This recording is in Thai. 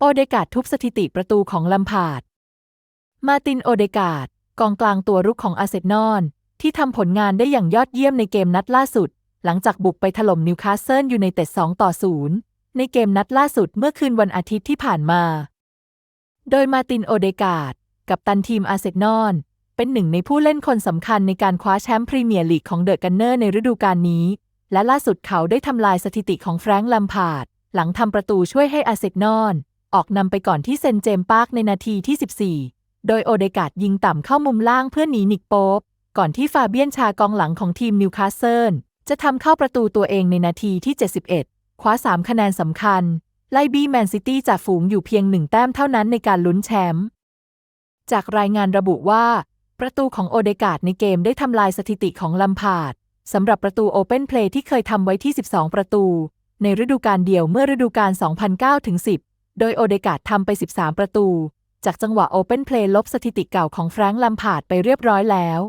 โอเดกาดทุบสถิติประตูของลัมพาด มาตินโอเดกาดกองกลางตัวรุกของอาเซนอลที่ทำผลงานได้อย่างยอดเยี่ยมในเกมนัดล่าสุด หลังจากบุกไปถล่มนิวคาสเซิลยูไนเต็ด2ต่อ 0 ในเกมนัดล่าสุดเมื่อคืนวันอาทิตย์ที่ผ่านมา โดยมาตินโอเดกาดกับตันทีมอาเซนอลเป็นหนึ่งในผู้เล่นคนสำคัญในการคว้าแชมป์พรีเมียร์ลีกของเดอะกันเนอร์ในฤดูกาลนี้ และล่าสุดเขาได้ทำลายสถิติของแฟรงค์ลัมพาดหลังทำประตูช่วยให้อาเซนอล ออกนำไปก่อนที่เซนเจมปาร์คในนาทีที่ 14 โดยโอเดกาดยิงต่ำเข้ามุมล่างเพื่อหนีนิกโป๊ปก่อนที่ฟาเบียนชากองหลังของทีมนิวคาสเซิลจะทำเข้าประตูตัวเองในนาทีที่ 71 คว้า 3 คะแนนสำคัญ ไล่บี้แมนซิตี้จากฝูงอยู่เพียงหนึ่งแต้มเท่านั้นในการลุ้นแชมป์จากรายงานระบุว่า ประตูของโอเดกาดในเกมได้ทำลายสถิติของลัมพาร์ดสำหรับประตูโอเปนเพลย์ที่เคยทำไว้ที่ 12 ประตู ในฤดูกาลเดียวเมื่อฤดูกาล 2009-10 โดยโอเดกาดทำไป 13 ประตู จากจังหวะโอเปนเพลย์ลบสถิติเก่าของแฟรงค์ลัมพาร์ดไปเรียบร้อยแล้ว